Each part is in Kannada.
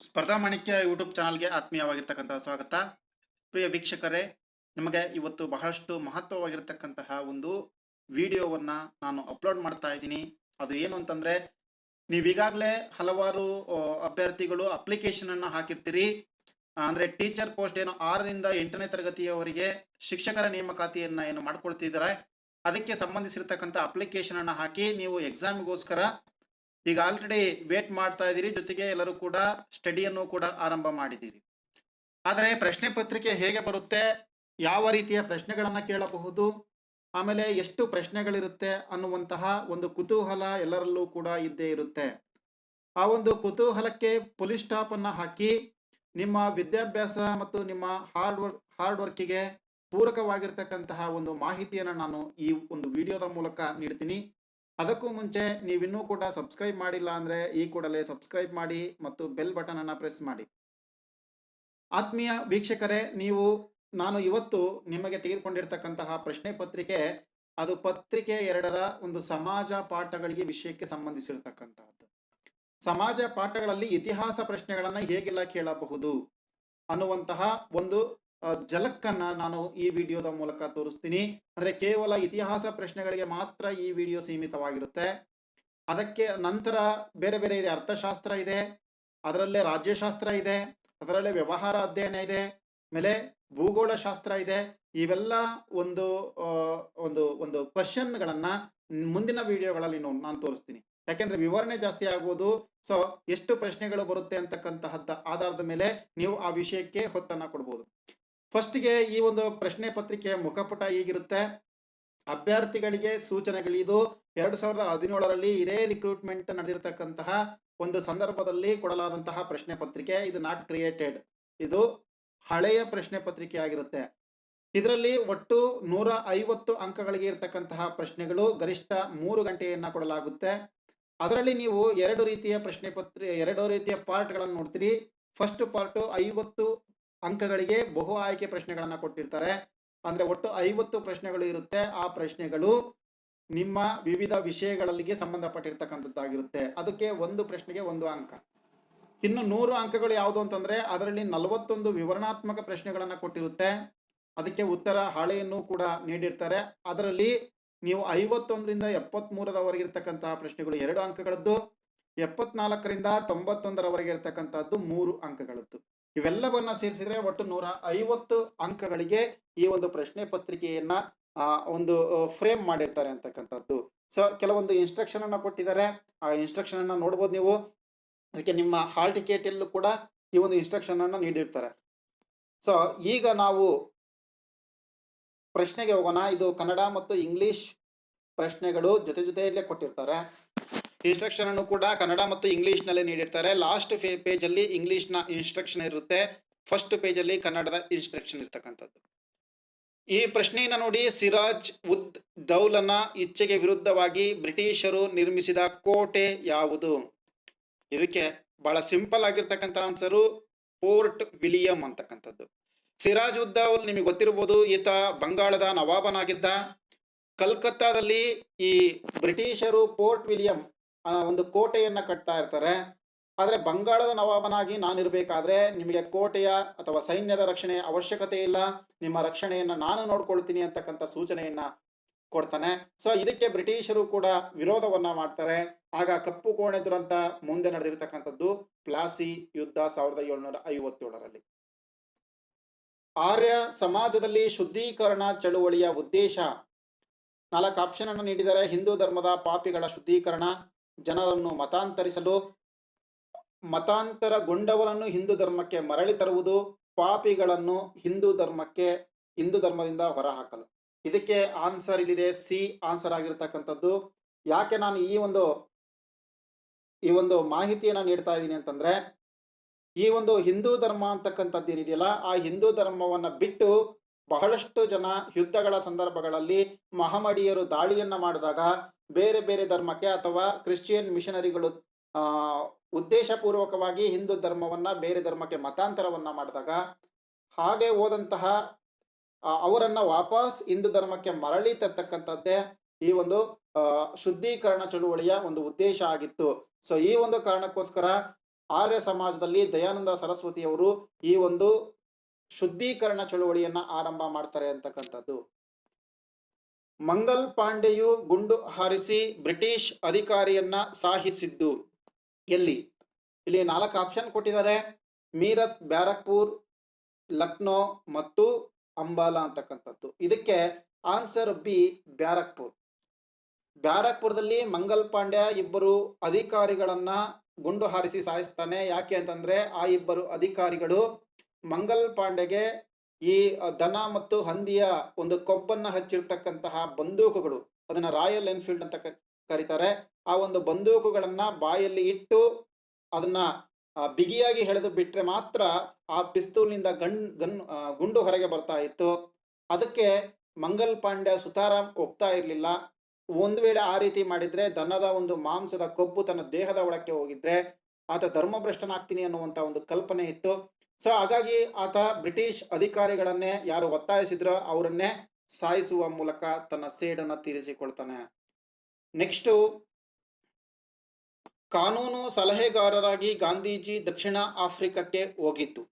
ಸ್ಪರ್ಧಾ ಮಾಣಿಕ್ಯ ಯೂಟ್ಯೂಬ್ ಚಾನಲ್ಗೆ ಆತ್ಮೀಯವಾಗಿರ್ತಕ್ಕಂತಹ ಸ್ವಾಗತ. ಪ್ರಿಯ ವೀಕ್ಷಕರೇ, ನಿಮಗೆ ಇವತ್ತು ಬಹಳಷ್ಟು ಮಹತ್ವವಾಗಿರ್ತಕ್ಕಂತಹ ಒಂದು ವಿಡಿಯೋವನ್ನು ನಾನು ಅಪ್ಲೋಡ್ ಮಾಡ್ತಾ ಇದ್ದೀನಿ. ಅದು ಏನು ಅಂತಂದರೆ, ನೀವೀಗಾಗಲೇ ಹಲವಾರು ಅಭ್ಯರ್ಥಿಗಳು ಅಪ್ಲಿಕೇಶನನ್ನು ಹಾಕಿರ್ತೀರಿ. ಅಂದರೆ ಟೀಚರ್ ಪೋಸ್ಟ್ ಏನು ಆರರಿಂದ ಎಂಟನೇ ತರಗತಿಯವರಿಗೆ ಶಿಕ್ಷಕರ ನೇಮಕಾತಿಯನ್ನು ಏನು ಮಾಡ್ಕೊಳ್ತಿದ್ದಾರೆ ಅದಕ್ಕೆ ಸಂಬಂಧಿಸಿರ್ತಕ್ಕಂಥ ಅಪ್ಲಿಕೇಶನನ್ನು ಹಾಕಿ ನೀವು ಎಕ್ಸಾಮಿಗೋಸ್ಕರ ಈಗ ಆಲ್ರೆಡಿ ವೇಟ್ ಮಾಡ್ತಾ ಇದ್ದೀರಿ, ಜೊತೆಗೆ ಎಲ್ಲರೂ ಕೂಡ ಸ್ಟಡಿಯನ್ನು ಕೂಡ ಆರಂಭ ಮಾಡಿದ್ದೀರಿ. ಆದರೆ ಪ್ರಶ್ನೆ ಪತ್ರಿಕೆ ಹೇಗೆ ಬರುತ್ತೆ, ಯಾವ ರೀತಿಯ ಪ್ರಶ್ನೆಗಳನ್ನು ಕೇಳಬಹುದು, ಆಮೇಲೆ ಎಷ್ಟು ಪ್ರಶ್ನೆಗಳಿರುತ್ತೆ ಅನ್ನುವಂತಹ ಒಂದು ಕುತೂಹಲ ಎಲ್ಲರಲ್ಲೂ ಕೂಡ ಇದ್ದೇ ಇರುತ್ತೆ. ಆ ಒಂದು ಕುತೂಹಲಕ್ಕೆ ಪೊಲೀಸ್ ಸ್ಟಾಪ್ ಅನ್ನ ಹಾಕಿ, ನಿಮ್ಮ ವಿದ್ಯಾಭ್ಯಾಸ ಮತ್ತು ನಿಮ್ಮ ಹಾರ್ಡ್ ವರ್ಕ್ ಹಾರ್ಡ್ ವರ್ಕಿಗೆ ಪೂರಕವಾಗಿರ್ತಕ್ಕಂತಹ ಒಂದು ಮಾಹಿತಿಯನ್ನು ನಾನು ಈ ಒಂದು ವಿಡಿಯೋದ ಮೂಲಕ ನೀಡ್ತೀನಿ. ಅದಕ್ಕೂ ಮುಂಚೆ ನೀವಿನ್ನೂ ಕೂಡ ಸಬ್ಸ್ಕ್ರೈಬ್ ಮಾಡಿಲ್ಲ ಅಂದರೆ ಈ ಕೂಡಲೇ ಸಬ್ಸ್ಕ್ರೈಬ್ ಮಾಡಿ ಮತ್ತು ಬೆಲ್ ಬಟನ್ ಅನ್ನು ಪ್ರೆಸ್ ಮಾಡಿ. ಆತ್ಮೀಯ ವೀಕ್ಷಕರೇ, ನೀವು, ನಾನು ಇವತ್ತು ನಿಮಗೆ ತೆಗೆದುಕೊಂಡಿರ್ತಕ್ಕಂತಹ ಪ್ರಶ್ನೆ ಪತ್ರಿಕೆ, ಅದು ಪತ್ರಿಕೆ ಎರಡರ ಒಂದು ಸಮಾಜ ಪಾಠಗಳಿಗೆ ವಿಷಯಕ್ಕೆ ಸಂಬಂಧಿಸಿರ್ತಕ್ಕಂತಹದ್ದು. ಸಮಾಜ ಪಾಠಗಳಲ್ಲಿ ಇತಿಹಾಸ ಪ್ರಶ್ನೆಗಳನ್ನು ಹೇಗೆಲ್ಲ ಕೇಳಬಹುದು ಅನ್ನುವಂತಹ ಒಂದು ಆ, ಜಲಕ್ಕನ್ನ ನಾನು ಈ ವಿಡಿಯೋದ ಮೂಲಕ ತೋರಿಸ್ತೀನಿ. ಅಂದ್ರೆ ಕೇವಲ ಇತಿಹಾಸ ಪ್ರಶ್ನೆಗಳಿಗೆ ಮಾತ್ರ ಈ ವಿಡಿಯೋ ಸೀಮಿತವಾಗಿರುತ್ತೆ. ಅದಕ್ಕೆ ನಂತರ ಬೇರೆ ಬೇರೆ ಇದೆ. ಅರ್ಥಶಾಸ್ತ್ರ ಇದೆ. ಅದರಲ್ಲೇ ರಾಜ್ಯಶಾಸ್ತ್ರ ಇದೆ. ಅದರಲ್ಲೇ ವ್ಯವಹಾರ ಅಧ್ಯಯನ ಇದೆ. ಆಮೇಲೆ ಭೂಗೋಳ ಶಾಸ್ತ್ರ ಇದೆ. ಇವೆಲ್ಲ ಒಂದು ಒಂದು ಒಂದು ಕ್ವಶನ್ಗಳನ್ನ ಮುಂದಿನ ವಿಡಿಯೋಗಳಲ್ಲಿ ನಾನು ತೋರಿಸ್ತೀನಿ. ಯಾಕೆಂದ್ರೆ ವಿವರಣೆ ಜಾಸ್ತಿ ಆಗುವುದು ಸೊ ಎಷ್ಟು ಪ್ರಶ್ನೆಗಳು ಬರುತ್ತೆ ಅಂತಕ್ಕಂತಹದ್ದ ಆಧಾರದ ಮೇಲೆ ನೀವು ಆ ವಿಷಯಕ್ಕೆ ಹೊತ್ತನ್ನ ಕೊಡ್ಬೋದು. ಫಸ್ಟ್ಗೆ ಈ ಒಂದು ಪ್ರಶ್ನೆ ಪತ್ರಿಕೆಯ ಮುಖಪುಟ ಹೀಗಿರುತ್ತೆ. ಅಭ್ಯರ್ಥಿಗಳಿಗೆ ಸೂಚನೆಗಳಿದು ಎರಡು ಸಾವಿರದ ಹದಿನೇಳರಲ್ಲಿ ಇದೇ ರಿಕ್ರೂಟ್ಮೆಂಟ್ ನಡೆದಿರತಕ್ಕಂತಹ ಒಂದು ಸಂದರ್ಭದಲ್ಲಿ ಕೊಡಲಾದಂತಹ ಪ್ರಶ್ನೆ ಪತ್ರಿಕೆ, ಇದು ನಾಟ್ ಕ್ರಿಯೇಟೆಡ್ ಇದು ಹಳೆಯ ಪ್ರಶ್ನೆ ಪತ್ರಿಕೆ ಆಗಿರುತ್ತೆ. ಇದರಲ್ಲಿ ಒಟ್ಟು ನೂರ ಐವತ್ತು ಅಂಕಗಳಿಗೆ ಇರತಕ್ಕಂತಹ ಪ್ರಶ್ನೆಗಳು ಗರಿಷ್ಠ ಮೂರು ಗಂಟೆಯನ್ನ ಕೊಡಲಾಗುತ್ತೆ. ಅದರಲ್ಲಿ ನೀವು ಎರಡು ರೀತಿಯ ಪ್ರಶ್ನೆ ಪತ್ರಿ, ಎರಡು ರೀತಿಯ ಪಾರ್ಟ್ಗಳನ್ನು ನೋಡ್ತೀರಿ. ಫಸ್ಟ್ ಪಾರ್ಟ್ ಐವತ್ತು ಅಂಕಗಳಿಗೆ ಬಹು ಆಯ್ಕೆ ಪ್ರಶ್ನೆಗಳನ್ನು ಕೊಟ್ಟಿರ್ತಾರೆ. ಅಂದರೆ ಒಟ್ಟು ಐವತ್ತು ಪ್ರಶ್ನೆಗಳು ಇರುತ್ತೆ. ಆ ಪ್ರಶ್ನೆಗಳು ನಿಮ್ಮ ವಿವಿಧ ವಿಷಯಗಳಿಗೆ ಸಂಬಂಧಪಟ್ಟಿರ್ತಕ್ಕಂಥದ್ದಾಗಿರುತ್ತೆ. ಅದಕ್ಕೆ ಒಂದು ಪ್ರಶ್ನೆಗೆ ಒಂದು ಅಂಕ. ಇನ್ನು ನೂರು ಅಂಕಗಳು ಯಾವುದು ಅಂತಂದರೆ ಅದರಲ್ಲಿ ನಲವತ್ತೊಂದು ವಿವರಣಾತ್ಮಕ ಪ್ರಶ್ನೆಗಳನ್ನು ಕೊಟ್ಟಿರುತ್ತೆ. ಅದಕ್ಕೆ ಉತ್ತರ ಹಾಳೆಯನ್ನು ಕೂಡ ನೀಡಿರ್ತಾರೆ. ಅದರಲ್ಲಿ ನೀವು ಐವತ್ತೊಂದರಿಂದ ಎಪ್ಪತ್ತ್ಮೂರರವರೆಗೆ ಇರ್ತಕ್ಕಂತಹ ಪ್ರಶ್ನೆಗಳು ಎರಡು ಅಂಕಗಳದ್ದು, ಎಪ್ಪತ್ನಾಲ್ಕರಿಂದ ತೊಂಬತ್ತೊಂದರವರೆಗೆ ಇರ್ತಕ್ಕಂಥದ್ದು ಮೂರು ಅಂಕಗಳದ್ದು. ಇವೆಲ್ಲವನ್ನ ಸೇರಿಸಿದ್ರೆ ಒಟ್ಟು ನೂರ ಐವತ್ತು ಅಂಕಗಳಿಗೆ ಈ ಒಂದು ಪ್ರಶ್ನೆ ಪತ್ರಿಕೆಯನ್ನ ಒಂದು ಫ್ರೇಮ್ ಮಾಡಿರ್ತಾರೆ ಅಂತಕ್ಕಂಥದ್ದು. ಸೊ ಕೆಲವೊಂದು ಇನ್ಸ್ಟ್ರಕ್ಷನ್ ಅನ್ನ ಕೊಟ್ಟಿದ್ದಾರೆ. ಆ ಇನ್ಸ್ಟ್ರಕ್ಷನ್ ಅನ್ನ ನೋಡ್ಬೋದು ನೀವು. ಅದಕ್ಕೆ ನಿಮ್ಮ ಹಾಲ್ ಟಿಕೆಟ್ ಎಲ್ಲೂ ಕೂಡ ಈ ಒಂದು ಇನ್ಸ್ಟ್ರಕ್ಷನ್ ಅನ್ನ ನೀಡಿರ್ತಾರೆ. ಸೊ ಈಗ ನಾವು ಪ್ರಶ್ನೆಗೆ ಹೋಗೋಣ. ಇದು ಕನ್ನಡ ಮತ್ತು ಇಂಗ್ಲಿಷ್ ಪ್ರಶ್ನೆಗಳು ಜೊತೆ ಜೊತೆಯಲ್ಲೇ ಕೊಟ್ಟಿರ್ತಾರೆ. ಇನ್ಸ್ಟ್ರಕ್ಷನ್ ಅನ್ನು ಕೂಡ ಕನ್ನಡ ಮತ್ತು ಇಂಗ್ಲಿಷ್ನಲ್ಲಿ ನೀಡಿರ್ತಾರೆ. ಲಾಸ್ಟ್ ಅಲ್ಲಿ ಇಂಗ್ಲಿಷ್ನ ಇನ್ಸ್ಟ್ರಕ್ಷನ್ ಇರುತ್ತೆ. ಫಸ್ಟ್ ಪೇಜ್ ಅಲ್ಲಿ ಕನ್ನಡದ ಇನ್ಸ್ಟ್ರಕ್ಷನ್ ಇರ್ತಕ್ಕಂಥದ್ದು. ಈ ಪ್ರಶ್ನೆಯನ್ನ ನೋಡಿ ಸಿರಾಜ್ ಉದ್ ದೌಲನ ಇಚ್ಛೆಗೆ ವಿರುದ್ಧವಾಗಿ ಬ್ರಿಟಿಷರು ನಿರ್ಮಿಸಿದ ಕೋಟೆ ಯಾವುದು? ಇದಕ್ಕೆ ಬಹಳ ಸಿಂಪಲ್ ಆಗಿರ್ತಕ್ಕಂಥ ಆನ್ಸರು ಪೋರ್ಟ್ ವಿಲಿಯಂ ಅಂತಕ್ಕಂಥದ್ದು. ಸಿರಾಜ್ ಉದ್ ದೌಲ್ ನಿಮಗೆ ಗೊತ್ತಿರ್ಬೋದು ಈತ ಬಂಗಾಳದ ನವಾಬನಾಗಿದ್ದ. ಕಲ್ಕತ್ತಾದಲ್ಲಿ ಈ ಬ್ರಿಟಿಷರು ಪೋರ್ಟ್ ವಿಲಿಯಂ ಒಂದು ಕೋಟೆಯನ್ನ ಕಟ್ತಾ ಇರ್ತಾರೆ. ಆದರೆ ಬಂಗಾಳದ ನವಾಬನಾಗಿ ನಾನಿರಬೇಕಾದ್ರೆ ನಿಮಗೆ ಕೋಟೆಯ ಅಥವಾ ಸೈನ್ಯದ ರಕ್ಷಣೆ ಅವಶ್ಯಕತೆ ಇಲ್ಲ. ನಿಮ್ಮ ರಕ್ಷಣೆಯನ್ನು ನಾನು ನೋಡ್ಕೊಳ್ತೀನಿ ಅಂತಕ್ಕಂಥ ಸೂಚನೆಯನ್ನ ಕೊಡ್ತಾನೆ. ಸೊ ಇದಕ್ಕೆ ಬ್ರಿಟಿಷರು ಕೂಡ ವಿರೋಧವನ್ನ ಮಾಡ್ತಾರೆ. ಆಗ ಕಪ್ಪು ಕೋಣೆ ದುರಂತ ಮುಂದೆ ನಡೆದಿರ್ತಕ್ಕಂಥದ್ದು ಪ್ಲಾಸಿ ಯುದ್ಧ ಸಾವಿರದ ಏಳ್ನೂರ ಐವತ್ತೇಳರಲ್ಲಿ. ಆರ್ಯ ಸಮಾಜದಲ್ಲಿ ಶುದ್ಧೀಕರಣ ಚಳುವಳಿಯ ಉದ್ದೇಶ ನಾಲ್ಕು ಆಪ್ಷನ್ ಅನ್ನು ನೀಡಿದರೆ ಹಿಂದೂ ಧರ್ಮದ ಪಾಪಿಗಳ ಶುದ್ಧೀಕರಣ ಜನರನ್ನು ಮತಾಂತರಿಸಲು, ಮತಾಂತರಗೊಂಡವರನ್ನು ಹಿಂದೂ ಧರ್ಮಕ್ಕೆ ಮರಳಿ ತರುವುದು, ಪಾಪಿಗಳನ್ನು ಹಿಂದೂ ಧರ್ಮಕ್ಕೆ, ಹಿಂದೂ ಧರ್ಮದಿಂದ ಹೊರಹಾಕಲು. ಇದಕ್ಕೆ ಆನ್ಸರ್ ಇಲ್ಲಿದೆ ಸಿ ಆನ್ಸರ್ ಆಗಿರ್ತಕ್ಕಂಥದ್ದು. ಯಾಕೆ ನಾನು ಈ ಒಂದು ಈ ಒಂದು ಮಾಹಿತಿಯನ್ನು ನೀಡ್ತಾ ಇದ್ದೀನಿ ಅಂತಂದ್ರೆ, ಈ ಒಂದು ಹಿಂದೂ ಧರ್ಮ ಅಂತಕ್ಕಂಥದ್ದು ಏನಿದೆಯಲ್ಲ, ಆ ಹಿಂದೂ ಧರ್ಮವನ್ನು ಬಿಟ್ಟು ಬಹಳಷ್ಟು ಜನ ಯುದ್ಧಗಳ ಸಂದರ್ಭಗಳಲ್ಲಿ ಮಹಮಡಿಯರು ದಾಳಿಯನ್ನ ಮಾಡಿದಾಗ ಬೇರೆ ಬೇರೆ ಧರ್ಮಕ್ಕೆ ಅಥವಾ ಕ್ರಿಶ್ಚಿಯನ್ ಮಿಷನರಿಗಳು ಉದ್ದೇಶಪೂರ್ವಕವಾಗಿ ಹಿಂದೂ ಧರ್ಮವನ್ನ ಬೇರೆ ಧರ್ಮಕ್ಕೆ ಮತಾಂತರವನ್ನ ಮಾಡಿದಾಗ, ಹಾಗೆ ಹೋದಂತಹ ಅವರನ್ನ ವಾಪಸ್ ಹಿಂದೂ ಧರ್ಮಕ್ಕೆ ಮರಳಿ ತರ್ತಕ್ಕಂಥದ್ದೇ ಈ ಒಂದು ಶುದ್ಧೀಕರಣ ಚಳುವಳಿಯ ಒಂದು ಉದ್ದೇಶ ಆಗಿತ್ತು. ಸೊ ಈ ಒಂದು ಕಾರಣಕ್ಕೋಸ್ಕರ ಆರ್ಯ ಸಮಾಜದಲ್ಲಿ ದಯಾನಂದ ಸರಸ್ವತಿಯವರು ಈ ಒಂದು ಶುದ್ಧೀಕರಣ ಚಳುವಳಿಯನ್ನ ಆರಂಭ ಮಾಡ್ತಾರೆ ಅಂತಕ್ಕಂಥದ್ದು. ಮಂಗಲ್ ಪಾಂಡೆಯು ಗುಂಡು ಹಾರಿಸಿ ಬ್ರಿಟಿಷ್ ಅಧಿಕಾರಿಯನ್ನ ಸಾಹಿಸಿದ್ದು. ಎಲ್ಲಿ? ಇಲ್ಲಿ ನಾಲ್ಕು ಆಪ್ಷನ್ ಕೊಟ್ಟಿದ್ದಾರೆ. ಮೀರತ್, ಬ್ಯಾರಕ್ಪುರ್, ಲಕ್ನೋ ಮತ್ತು ಅಂಬಾಲಾ ಅಂತಕ್ಕಂಥದ್ದು. ಇದಕ್ಕೆ ಆನ್ಸರ್ ಬಿ, ಬ್ಯಾರಕ್ಪುರ್. ಬ್ಯಾರಕ್ಪುರದಲ್ಲಿ ಮಂಗಲ್ ಪಾಂಡ್ಯ ಇಬ್ಬರು ಅಧಿಕಾರಿಗಳನ್ನ ಗುಂಡು ಹಾರಿಸಿ ಸಾಯಿಸ್ತಾನೆ. ಯಾಕೆ ಅಂತಂದ್ರೆ ಆ ಇಬ್ಬರು ಅಧಿಕಾರಿಗಳು ಮಂಗಲ್ ಪಾಂಡೆಗೆ ಈ ದನ ಮತ್ತು ಹಂದಿಯ ಒಂದು ಕೊಬ್ಬನ್ನ ಹಚ್ಚಿರ್ತಕ್ಕಂತಹ ಬಂದೂಕುಗಳು, ಅದನ್ನ ರಾಯಲ್ ಎನ್ಫೀಲ್ಡ್ ಅಂತ ಕರೀತಾರೆ. ಆ ಒಂದು ಬಂದೂಕುಗಳನ್ನ ಬಾಯಲ್ಲಿ ಇಟ್ಟು ಅದನ್ನ ಬಿಗಿಯಾಗಿ ಎಳೆದು ಬಿಟ್ಟರೆ ಮಾತ್ರ ಆ ಪಿಸ್ತೂಲ್ನಿಂದ ಗಣ್ ಗನ್ ಗುಂಡು ಹೊರಗೆ ಬರ್ತಾ ಇತ್ತು. ಅದಕ್ಕೆ ಮಂಗಲ್ ಪಾಂಡ್ಯ ಸುತಾರಾಮ್ ಒಪ್ತಾ ಇರಲಿಲ್ಲ. ಒಂದು ವೇಳೆ ಆ ರೀತಿ ಮಾಡಿದ್ರೆ ದನದ ಒಂದು ಮಾಂಸದ ಕೊಬ್ಬು ತನ್ನ ದೇಹದ ಒಳಕ್ಕೆ ಹೋಗಿದ್ರೆ, ಆತ ಧರ್ಮಭ್ರಷ್ಟನಾಗ್ತೀನಿ ಅನ್ನುವಂತ ಒಂದು ಕಲ್ಪನೆ ಇತ್ತು. ಸೊ ಹಾಗಾಗಿ ಆತ ಬ್ರಿಟಿಷ್ ಅಧಿಕಾರಿಗಳನ್ನೇ ಯಾರು ಒತ್ತಾಯಿಸಿದ್ರೋ ಅವರನ್ನೇ ಸಾಯಿಸುವ ಮೂಲಕ ತನ್ನ ಸೇಡನ್ನ ತೀರಿಸಿಕೊಳ್ತಾನೆ. ನೆಕ್ಸ್ಟು ಕಾನೂನು ಸಲಹೆಗಾರರಾಗಿ ಗಾಂಧೀಜಿ ದಕ್ಷಿಣ ಆಫ್ರಿಕಕ್ಕೆ ಹೋಗಿತ್ತು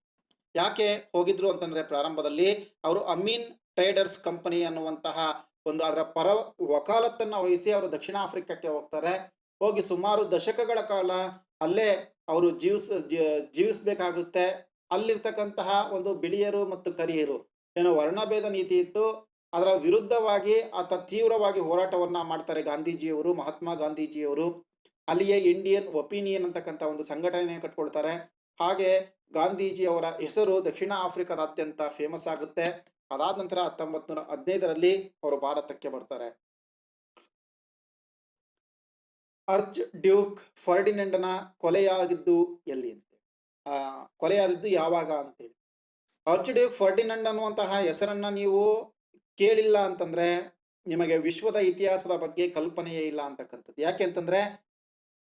ಯಾಕೆ ಹೋಗಿದ್ರು ಅಂತಂದ್ರೆ ಪ್ರಾರಂಭದಲ್ಲಿ ಅವರು ಅಮೀನ್ ಟ್ರೇಡರ್ಸ್ ಕಂಪನಿ ಅನ್ನುವಂತಹ ಒಂದು ಅದರ ಪರ ವಕಾಲತ್ತನ್ನು ವಹಿಸಿ ಅವರು ದಕ್ಷಿಣ ಆಫ್ರಿಕಾಕ್ಕೆ ಹೋಗ್ತಾರೆ. ಹೋಗಿ ಸುಮಾರು ದಶಕಗಳ ಕಾಲ ಅಲ್ಲೇ ಅವರು ಜೀವಿಸ ಜೀವಿಸಬೇಕಾಗುತ್ತೆ. ಅಲ್ಲಿರ್ತಕ್ಕಂತಹ ಒಂದು ಬಿಳಿಯರು ಮತ್ತು ಕರಿಯರು. ಏನೋ ವರ್ಣಭೇದ ನೀತಿ ಇತ್ತು. ಅದರ ವಿರುದ್ಧವಾಗಿ ಆತ ತೀವ್ರವಾಗಿ ಹೋರಾಟವನ್ನ ಮಾಡ್ತಾರೆ ಗಾಂಧೀಜಿಯವರು, ಮಹಾತ್ಮ ಗಾಂಧೀಜಿಯವರು. ಅಲ್ಲಿಯೇ ಇಂಡಿಯನ್ ಒಪಿನಿಯನ್ ಅಂತಕ್ಕಂಥ ಒಂದು ಸಂಘಟನೆ ಕಟ್ಕೊಳ್ತಾರೆ. ಹಾಗೆ ಗಾಂಧೀಜಿಯವರ ಹೆಸರು ದಕ್ಷಿಣ ಆಫ್ರಿಕಾದಾದ್ಯಂತ ಫೇಮಸ್ ಆಗುತ್ತೆ. ಅದಾದ ನಂತರ ಹತ್ತೊಂಬತ್ ನೂರ ಹದಿನೈದರಲ್ಲಿ ಅವರು ಭಾರತಕ್ಕೆ ಬರ್ತಾರೆ. ಅರ್ಚ್ ಡ್ಯೂಕ್ ಫರ್ಡಿನೆಂಡನ ಕೊಲೆಯಾಗಿದ್ದು ಎಲ್ಲಿ ಕೊಲೆಯಾದದ್ದು ಯಾವಾಗ ಅಂತೇಳಿ. ಅರ್ಚ್ ಡ್ಯೂಕ್ ಫರ್ಡಿನೆಂಡ್ ಅನ್ನುವಂತಹ ಹೆಸರನ್ನ ನೀವು ಕೇಳಿಲ್ಲ ಅಂತಂದ್ರೆ ನಿಮಗೆ ವಿಶ್ವದ ಇತಿಹಾಸದ ಬಗ್ಗೆ ಕಲ್ಪನೆಯೇ ಇಲ್ಲ ಅಂತಕ್ಕಂಥದ್ದು. ಯಾಕೆ ಅಂತಂದ್ರೆ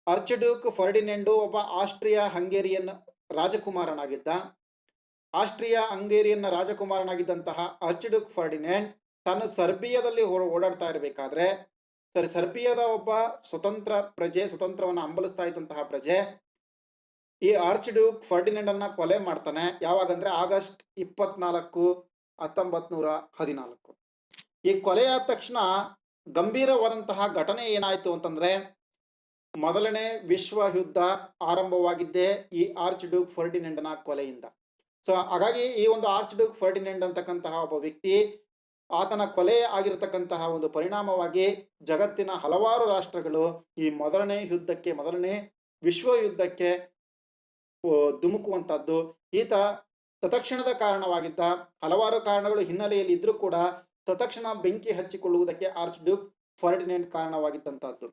ಅರ್ಚಡ್ಯೂಕ್ ಫರ್ಡಿನೆಂಡು ಒಬ್ಬ ಆಸ್ಟ್ರಿಯಾ ಹಂಗೇರಿಯನ್ ರಾಜಕುಮಾರನಾಗಿದ್ದ. ಆಸ್ಟ್ರಿಯಾ ಹಂಗೇರಿಯನ್ನ ರಾಜಕುಮಾರನಾಗಿದ್ದಂತಹ ಅರ್ಚಡ್ಯೂಕ್ ಫರ್ಡಿನೆಂಡ್ ತಾನು ಸರ್ಬಿಯಾದಲ್ಲಿ ಓಡಾಡ್ತಾ ಇರಬೇಕಾದ್ರೆ, ಸರಿ, ಸರ್ಬಿಯಾದ ಒಬ್ಬ ಸ್ವತಂತ್ರ ಪ್ರಜೆ, ಸ್ವತಂತ್ರವನ್ನು ಹಂಬಲಿಸ್ತಾ ಇದ್ದಂತಹ ಪ್ರಜೆ ಈ ಆರ್ಚ್ ಡ್ಯೂಕ್ ಫರ್ಡಿನೆಂಡ್ ಅನ್ನ ಕೊಲೆ ಮಾಡ್ತಾನೆ. ಯಾವಾಗಂದ್ರೆ ಆಗಸ್ಟ್ ಇಪ್ಪತ್ನಾಲ್ಕು ಹತ್ತೊಂಬತ್ ನೂರ ಹದಿನಾಲ್ಕು. ಈ ಕೊಲೆಯಾದ ತಕ್ಷಣ ಗಂಭೀರವಾದಂತಹ ಘಟನೆ ಏನಾಯ್ತು ಅಂತಂದ್ರೆ, ಮೊದಲನೇ ವಿಶ್ವ ಯುದ್ಧ ಆರಂಭವಾಗಿದ್ದೇ ಈ ಆರ್ಚ್ ಡ್ಯೂಕ್ ಫರ್ಡಿನೆಂಡ್ನ ಕೊಲೆಯಿಂದ. ಸೊ ಹಾಗಾಗಿ ಈ ಒಂದು ಆರ್ಚ್ ಡ್ಯೂಕ್ ಫರ್ಡಿನೆಂಡ್ ಅಂತಕ್ಕಂತಹ ಒಬ್ಬ ವ್ಯಕ್ತಿ, ಆತನ ಕೊಲೆ ಆಗಿರತಕ್ಕಂತಹ ಒಂದು ಪರಿಣಾಮವಾಗಿ ಜಗತ್ತಿನ ಹಲವಾರು ರಾಷ್ಟ್ರಗಳು ಈ ಮೊದಲನೇ ಯುದ್ಧಕ್ಕೆ, ಮೊದಲನೇ ವಿಶ್ವ ಯುದ್ಧಕ್ಕೆ ಓ, ಧುಮುಕುವಂತದ್ದು ಈತ ತತ್ಕ್ಷಣದ ಕಾರಣವಾಗಿದ್ದ ಹಲವಾರು ಕಾರಣಗಳು ಹಿನ್ನೆಲೆಯಲ್ಲಿ ಇದ್ರೂ ಕೂಡ ತತ್ಕ್ಷಣ ಬೆಂಕಿ ಹಚ್ಚಿಕೊಳ್ಳುವುದಕ್ಕೆ ಆರ್ಚ್ ಡ್ಯೂಕ್ ಫರ್ಡಿನೆಂಟ್ ಕಾರಣವಾಗಿದ್ದಂಥದ್ದು.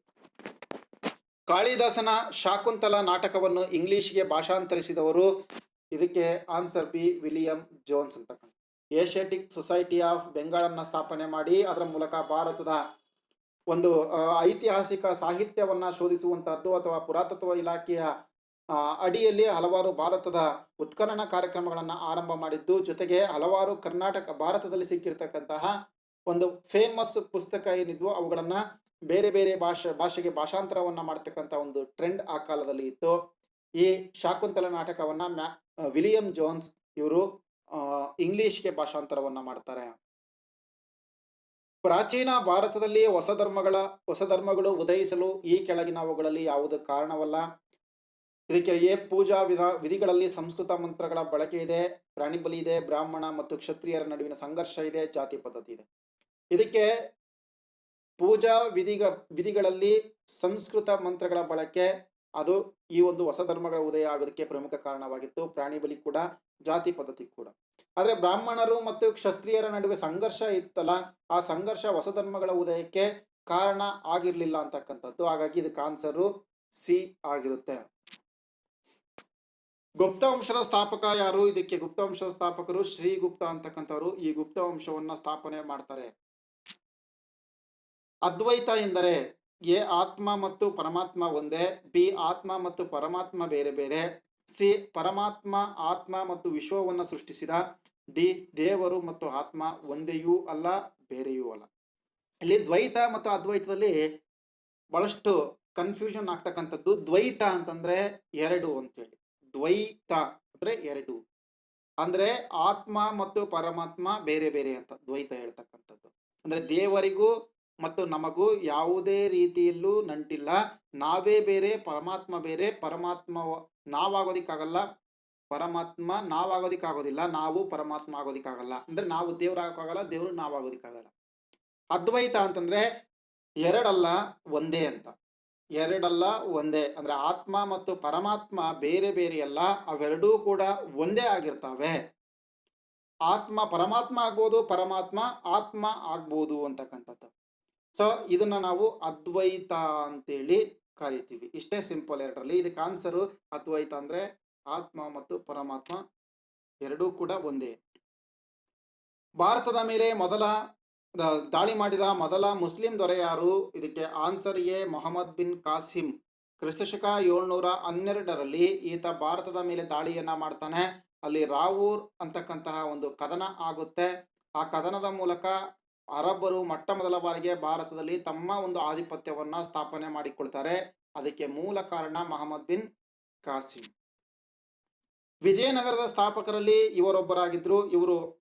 ಕಾಳಿದಾಸನ ಶಾಕುಂತಲ ನಾಟಕವನ್ನು ಇಂಗ್ಲಿಷ್ಗೆ ಭಾಷಾಂತರಿಸಿದವರು ಇದಕ್ಕೆ ಆನ್ಸರ್ ಬಿ ವಿಲಿಯಂ ಜೋನ್ಸ್ ಅಂತಕ್ಕಂಥ ಏಷ್ಯಾಟಿಕ್ ಸೊಸೈಟಿ ಆಫ್ ಬೆಂಗಾಳನ್ನು ಸ್ಥಾಪನೆ ಮಾಡಿ ಅದರ ಮೂಲಕ ಭಾರತದ ಒಂದು ಐತಿಹಾಸಿಕ ಸಾಹಿತ್ಯವನ್ನ ಶೋಧಿಸುವಂಥದ್ದು ಅಥವಾ ಪುರಾತತ್ವ ಇಲಾಖೆಯ ಅಡಿಯಲ್ಲಿ ಹಲವಾರು ಭಾರತದ ಉತ್ಖನನ ಕಾರ್ಯಕ್ರಮಗಳನ್ನು ಆರಂಭ ಮಾಡಿದ್ದು, ಜೊತೆಗೆ ಹಲವಾರು ಕರ್ನಾಟಕ, ಭಾರತದಲ್ಲಿ ಸಿಕ್ಕಿರ್ತಕ್ಕಂತಹ ಒಂದು ಫೇಮಸ್ ಪುಸ್ತಕ ಏನಿದ್ವು ಅವುಗಳನ್ನು ಬೇರೆ ಬೇರೆ ಭಾಷೆ, ಭಾಷೆಗೆ ಭಾಷಾಂತರವನ್ನು ಮಾಡ್ತಕ್ಕಂಥ ಒಂದು ಟ್ರೆಂಡ್ ಆ ಕಾಲದಲ್ಲಿ ಇತ್ತು. ಈ ಶಾಕುಂತಲ ನಾಟಕವನ್ನು ಮ್ಯಾ ವಿಲಿಯಂ ಜೋನ್ಸ್ ಇವರು ಇಂಗ್ಲಿಷ್ಗೆ ಭಾಷಾಂತರವನ್ನು ಮಾಡ್ತಾರೆ. ಪ್ರಾಚೀನ ಭಾರತದಲ್ಲಿ ಹೊಸ ಧರ್ಮಗಳ, ಹೊಸ ಧರ್ಮಗಳು ಉದಯಿಸಲು ಈ ಕೆಳಗಿನವುಗಳಲ್ಲಿ ಯಾವುದು ಕಾರಣವಲ್ಲ? ಇದಕ್ಕೆ ಏ ಪೂಜಾ ವಿಧ, ವಿಧಿಗಳಲ್ಲಿ ಸಂಸ್ಕೃತ ಮಂತ್ರಗಳ ಬಳಕೆ ಇದೆ, ಪ್ರಾಣಿ ಬಲಿ ಇದೆ, ಬ್ರಾಹ್ಮಣ ಮತ್ತು ಕ್ಷತ್ರಿಯರ ನಡುವಿನ ಸಂಘರ್ಷ ಇದೆ, ಜಾತಿ ಪದ್ಧತಿ ಇದೆ. ಇದಕ್ಕೆ ಪೂಜಾ ವಿಧಿಗ, ವಿಧಿಗಳಲ್ಲಿ ಸಂಸ್ಕೃತ ಮಂತ್ರಗಳ ಬಳಕೆ, ಅದು ಈ ಒಂದು ಹೊಸ ಧರ್ಮಗಳ ಉದಯ ಆಗೋದಕ್ಕೆ ಪ್ರಮುಖ ಕಾರಣವಾಗಿತ್ತು. ಪ್ರಾಣಿ ಬಲಿ ಕೂಡ, ಜಾತಿ ಪದ್ಧತಿ ಕೂಡ. ಆದರೆ ಬ್ರಾಹ್ಮಣರು ಮತ್ತು ಕ್ಷತ್ರಿಯರ ನಡುವೆ ಸಂಘರ್ಷ ಇತ್ತಲ್ಲ, ಆ ಸಂಘರ್ಷ ಹೊಸ ಧರ್ಮಗಳ ಉದಯಕ್ಕೆ ಕಾರಣ ಆಗಿರಲಿಲ್ಲ ಅಂತಕ್ಕಂಥದ್ದು. ಹಾಗಾಗಿ ಇದಕ್ಕೆ ಆನ್ಸರು ಸಿ ಆಗಿರುತ್ತೆ. ಗುಪ್ತ ವಂಶದ ಸ್ಥಾಪಕ ಯಾರು? ಇದಕ್ಕೆ ಗುಪ್ತ ವಂಶದ ಸ್ಥಾಪಕರು ಶ್ರೀಗುಪ್ತ ಅಂತಕ್ಕಂಥವ್ರು ಈ ಗುಪ್ತ ವಂಶವನ್ನ ಸ್ಥಾಪನೆ ಮಾಡ್ತಾರೆ. ಅದ್ವೈತ ಎಂದರೆ ಎ ಆತ್ಮ ಮತ್ತು ಪರಮಾತ್ಮ ಒಂದೇ, ಬಿ ಆತ್ಮ ಮತ್ತು ಪರಮಾತ್ಮ ಬೇರೆ ಬೇರೆ, ಸಿ ಪರಮಾತ್ಮ, ಆತ್ಮ ಮತ್ತು ವಿಶ್ವವನ್ನು ಸೃಷ್ಟಿಸಿದ, ಡಿ ದೇವರು ಮತ್ತು ಆತ್ಮ ಒಂದೆಯೂ ಅಲ್ಲ, ಬೇರೆಯೂ ಅಲ್ಲ. ಇಲ್ಲಿ ದ್ವೈತ ಮತ್ತು ಅದ್ವೈತದಲ್ಲಿ ಬಹಳಷ್ಟು ಕನ್ಫ್ಯೂಷನ್ ಆಗ್ತಕ್ಕಂಥದ್ದು ದ್ವೈತ ಅಂತಂದ್ರೆ ಎರಡು ಅಂತೇಳಿ. ದ್ವೈತ ಅಂದ್ರೆ ಎರಡು. ಅಂದ್ರೆ ಆತ್ಮ ಮತ್ತು ಪರಮಾತ್ಮ ಬೇರೆ ಬೇರೆ ಅಂತ ದ್ವೈತ ಹೇಳ್ತಕ್ಕಂಥದ್ದು. ಅಂದ್ರೆ ದೇವರಿಗೂ ಮತ್ತು ನಮಗೂ ಯಾವುದೇ ರೀತಿಯಲ್ಲೂ ನಂಟಿಲ್ಲ. ನಾವೇ ಬೇರೆ, ಪರಮಾತ್ಮ ಬೇರೆ, ಪರಮಾತ್ಮ ನಾವಾಗೋದಿಕ್ಕಾಗಲ್ಲ. ಪರಮಾತ್ಮ ನಾವಾಗೋದಿಕ್ಕಾಗೋದಿಲ್ಲ. ನಾವು ಪರಮಾತ್ಮ ಆಗೋದಿಕ್ಕಾಗಲ್ಲ. ಅಂದ್ರೆ ನಾವು ದೇವರಾಗೋಕ್ಕಾಗಲ್ಲ, ದೇವರು ನಾವಾಗೋದಿಕ್ಕಾಗಲ್ಲ. ಅದ್ವೈತ ಅಂತಂದ್ರೆ ಎರಡಲ್ಲ, ಒಂದೇ ಅಂತ. ಎರಡಲ್ಲ ಒಂದೇ. ಅಂದರೆ ಆತ್ಮ ಮತ್ತು ಪರಮಾತ್ಮ ಬೇರೆ ಬೇರೆ ಅಲ್ಲ, ಅವೆರಡೂ ಕೂಡ ಒಂದೇ ಆಗಿರ್ತವೆ. ಆತ್ಮ ಪರಮಾತ್ಮ ಆಗ್ಬೋದು, ಪರಮಾತ್ಮ ಆತ್ಮ ಆಗ್ಬೋದು ಅಂತಕ್ಕಂಥದ್ದು. ಸೊ ಇದನ್ನ ನಾವು ಅದ್ವೈತ ಅಂತೇಳಿ ಕರಿತೀವಿ. ಇಷ್ಟೇ ಸಿಂಪಲ್ ಎರಡರಲ್ಲಿ. ಇದಕ್ಕೆ ಆನ್ಸರು ಅದ್ವೈತ ಅಂದ್ರೆ ಆತ್ಮ ಮತ್ತು ಪರಮಾತ್ಮ ಎರಡೂ ಕೂಡ ಒಂದೇ. ಭಾರತದ ಮೇಲೆ ಮೊದಲ ದಾಳಿ ಮಾಡಿದ ಮೊದಲ ಮುಸ್ಲಿಂ ದೊರೆ ಯಾರು? ಇದಕ್ಕೆ answer A, Muhammad bin Qasim. ಕ್ರಿಸ್ತಶಕ ಏಳ್ನೂರ ಹನ್ನೆರಡರಲ್ಲಿ ಈತ ಭಾರತದ ಮೇಲೆ ದಾಳಿಯನ್ನ ಮಾಡ್ತಾನೆ. ಅಲ್ಲಿ ರಾವೂರ್ ಅಂತಕ್ಕಂತಹ ಒಂದು ಕದನ ಆಗುತ್ತೆ. ಆ ಕದನದ ಮೂಲಕ ಅರಬ್ಬರು ಮೊಟ್ಟ ಮೊದಲ ಬಾರಿಗೆ ಭಾರತದಲ್ಲಿ ತಮ್ಮ ಒಂದು ಆಧಿಪತ್ಯವನ್ನ ಸ್ಥಾಪನೆ ಮಾಡಿಕೊಳ್ತಾರೆ. ಅದಕ್ಕೆ ಮೂಲ ಕಾರಣ ಮೊಹಮ್ಮದ್ ಬಿನ್ ಕಾಸಿಂ. ವಿಜಯನಗರದ ಸ್ಥಾಪಕರಲ್ಲಿ ಇವರೊಬ್ಬರಾಗಿದ್ದರು ಇವರು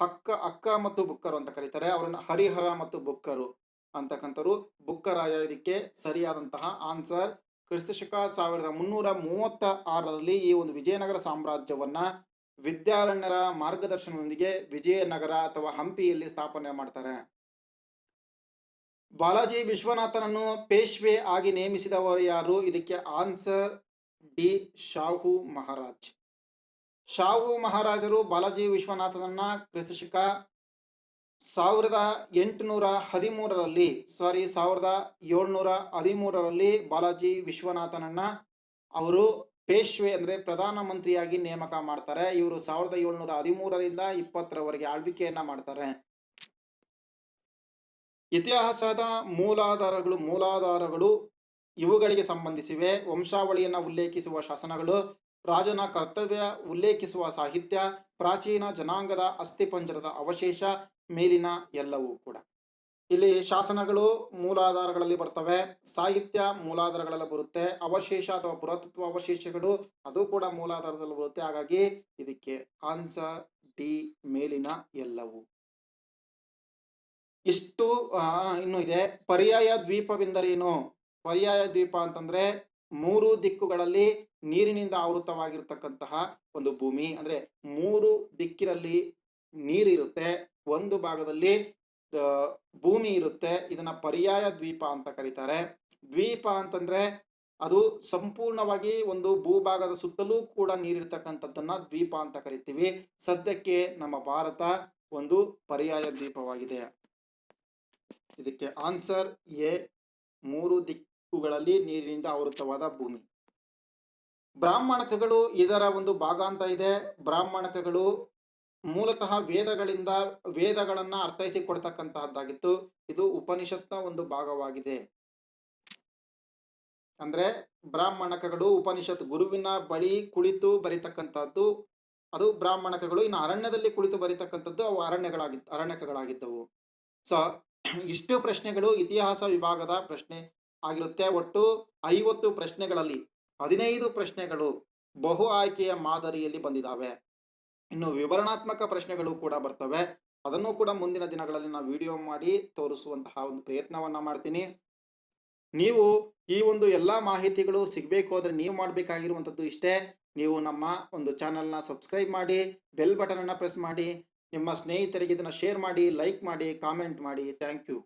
ಹಕ್ಕ, ಅಕ್ಕ ಮತ್ತು ಬುಕ್ಕರು ಅಂತ ಕರೀತಾರೆ. ಅವರನ್ನ ಹರಿಹರ ಮತ್ತು ಬುಕ್ಕರು ಅಂತಕ್ಕಂಥವ್ರು. ಬುಕ್ಕರಾಯ ಇದಕ್ಕೆ ಸರಿಯಾದಂತಹ ಆನ್ಸರ್ ಕ್ರಿಸ್ತಶಕ ಸಾವಿರದ ಮುನ್ನೂರ ಮೂವತ್ತ ಆರರಲ್ಲಿ ಈ ಒಂದು ವಿಜಯನಗರ ಸಾಮ್ರಾಜ್ಯವನ್ನ ವಿದ್ಯಾರಣ್ಯರ ಮಾರ್ಗದರ್ಶನದೊಂದಿಗೆ ವಿಜಯನಗರ ಅಥವಾ ಹಂಪಿಯಲ್ಲಿ ಸ್ಥಾಪನೆ ಮಾಡ್ತಾರೆ. ಬಾಲಾಜಿ ವಿಶ್ವನಾಥನನ್ನು ಪೇಶ್ವೆ ಆಗಿ ನೇಮಿಸಿದವರು ಯಾರು? ಇದಕ್ಕೆ ಆನ್ಸರ್ ಡಿ. ಶಾಹು ಮಹಾರಾಜ್. ಶಾಹು ಮಹಾರಾಜರು ಬಾಲಾಜಿ ವಿಶ್ವನಾಥನನ್ನ ಕ್ರಿಸ್ತಶಕ ಸಾವಿರದ ಎಂಟುನೂರ ಹದಿಮೂರರಲ್ಲಿ ಸಾರಿ ಸಾವಿರದ ಏಳ್ನೂರ ಹದಿಮೂರರಲ್ಲಿ ಬಾಲಾಜಿ ವಿಶ್ವನಾಥನನ್ನ ಅವರು ಪೇಶ್ವೆ ಅಂದ್ರೆ ಪ್ರಧಾನ ಮಂತ್ರಿಯಾಗಿ ನೇಮಕ ಮಾಡ್ತಾರೆ. ಇವರು ಸಾವಿರದ ಏಳ್ನೂರ ಹದಿಮೂರರಿಂದ ಇಪ್ಪತ್ತರವರೆಗೆ ಆಳ್ವಿಕೆಯನ್ನ ಮಾಡ್ತಾರೆ. ಇತಿಹಾಸದ ಮೂಲಾಧಾರಗಳು ಮೂಲಾಧಾರಗಳು ಇವುಗಳಿಗೆ ಸಂಬಂಧಿಸಿವೆ. ವಂಶಾವಳಿಯನ್ನ ಉಲ್ಲೇಖಿಸುವ ಶಾಸನಗಳು ರಾಜನ ಕರ್ತವ್ಯ ಉಲ್ಲೇಖಿಸುವ ಸಾಹಿತ್ಯ, ಪ್ರಾಚೀನ ಜನಾಂಗದ ಅಸ್ಥಿಪಂಜರದ ಅವಶೇಷ ಮೇಲಿನ ಎಲ್ಲವೂ ಕೂಡ. ಇಲ್ಲಿ ಶಾಸನಗಳು ಮೂಲಾಧಾರಗಳಲ್ಲಿ ಬರ್ತವೆ, ಸಾಹಿತ್ಯ ಮೂಲಾಧಾರಗಳಲ್ಲಿ ಬರುತ್ತೆ, ಅವಶೇಷ ಅಥವಾ ಪುರಾತತ್ವ ಅವಶೇಷಗಳು ಅದು ಕೂಡ ಮೂಲಾಧಾರದಲ್ಲಿ ಬರುತ್ತೆ. ಹಾಗಾಗಿ ಇದಕ್ಕೆ ಆನ್ಸರ್ ಡಿ ಮೇಲಿನ ಎಲ್ಲವೂ. ಇಷ್ಟು ಇನ್ನು ಇದೆ. ಪರ್ಯಾಯ ದ್ವೀಪವೆಂದರೇನು? ಪರ್ಯಾಯ ದ್ವೀಪ ಅಂತಂದ್ರೆ ಮೂರು ದಿಕ್ಕುಗಳಲ್ಲಿ ನೀರಿನಿಂದ ಆವೃತವಾಗಿರ್ತಕ್ಕಂತಹ ಒಂದು ಭೂಮಿ, ಅಂದ್ರೆ ಮೂರು ದಿಕ್ಕಿನಲ್ಲಿ ನೀರಿರುತ್ತೆ ಒಂದು ಭಾಗದಲ್ಲಿ ಭೂಮಿ ಇರುತ್ತೆ, ಇದನ್ನ ಪರ್ಯಾಯ ದ್ವೀಪ ಅಂತ ಕರೀತಾರೆ. ದ್ವೀಪ ಅಂತಂದ್ರೆ ಅದು ಸಂಪೂರ್ಣವಾಗಿ ಒಂದು ಭೂಭಾಗದ ಸುತ್ತಲೂ ಕೂಡ ನೀರಿರ್ತಕ್ಕಂಥದ್ದನ್ನ ದ್ವೀಪ ಅಂತ ಕರಿತೀವಿ. ಸದ್ಯಕ್ಕೆ ನಮ್ಮ ಭಾರತ ಒಂದು ಪರ್ಯಾಯ ದ್ವೀಪವಾಗಿದೆ. ಇದಕ್ಕೆ ಆನ್ಸರ್ ಎ, ಮೂರು ದಿಕ್ಕುಗಳಲ್ಲಿ ನೀರಿನಿಂದ ಆವೃತವಾದ ಭೂಮಿ. ಬ್ರಾಹ್ಮಣಕಗಳು ಇದರ ಒಂದು ಭಾಗ ಅಂತ ಇದೆ. ಬ್ರಾಹ್ಮಣಕಗಳು ಮೂಲತಃ ವೇದಗಳಿಂದ ವೇದಗಳನ್ನ ಅರ್ಥೈಸಿಕೊಡ್ತಕ್ಕಂತಹದ್ದಾಗಿತ್ತು. ಇದು ಉಪನಿಷತ್ನ ಒಂದು ಭಾಗವಾಗಿದೆ. ಅಂದ್ರೆ ಬ್ರಾಹ್ಮಣಕಗಳು ಉಪನಿಷತ್ ಗುರುವಿನ ಬಳಿ ಕುಳಿತು ಬರಿತಕ್ಕಂತಹದ್ದು, ಅದು ಬ್ರಾಹ್ಮಣಕಗಳು ಇನ್ನು ಅರಣ್ಯದಲ್ಲಿ ಕುಳಿತು ಬರಿತಕ್ಕಂಥದ್ದು ಅವು ಅರಣ್ಯಗಳಾಗಿ ಅರಣ್ಯಕಗಳಾಗಿದ್ದವು. ಸೊ, ಇಷ್ಟು ಪ್ರಶ್ನೆಗಳು ಇತಿಹಾಸ ವಿಭಾಗದ ಪ್ರಶ್ನೆ ಆಗಿರುತ್ತೆ. ಒಟ್ಟು ಐವತ್ತು ಪ್ರಶ್ನೆಗಳಲ್ಲಿ ಹದಿನೈದು ಪ್ರಶ್ನೆಗಳು ಬಹು ಆಯ್ಕೆಯ ಮಾದರಿಯಲ್ಲಿ ಬಂದಿದ್ದಾವೆ ಇನ್ನು ವಿವರಣಾತ್ಮಕ ಪ್ರಶ್ನೆಗಳು ಕೂಡ ಬರ್ತವೆ. ಅದನ್ನು ಕೂಡ ಮುಂದಿನ ದಿನಗಳಲ್ಲಿ ನಾವು ವಿಡಿಯೋ ಮಾಡಿ ತೋರಿಸುವಂತಹ ಒಂದು ಪ್ರಯತ್ನವನ್ನ ಮಾಡ್ತೀನಿ. ನೀವು ಈ ಒಂದು ಎಲ್ಲ ಮಾಹಿತಿಗಳು ಸಿಗಬೇಕು ಅಂದರೆ ನೀವು ಮಾಡಬೇಕಾಗಿರುವಂಥದ್ದು ಇಷ್ಟೇ. ನೀವು ನಮ್ಮ ಒಂದು ಚಾನಲ್ನ ಸಬ್ಸ್ಕ್ರೈಬ್ ಮಾಡಿ, ಬೆಲ್ ಬಟನನ್ನು ಪ್ರೆಸ್ ಮಾಡಿ, ನಿಮ್ಮ ಸ್ನೇಹಿತರಿಗೆ ಇದನ್ನು ಶೇರ್ ಮಾಡಿ, ಲೈಕ್ ಮಾಡಿ, ಕಾಮೆಂಟ್ ಮಾಡಿ. Thank you.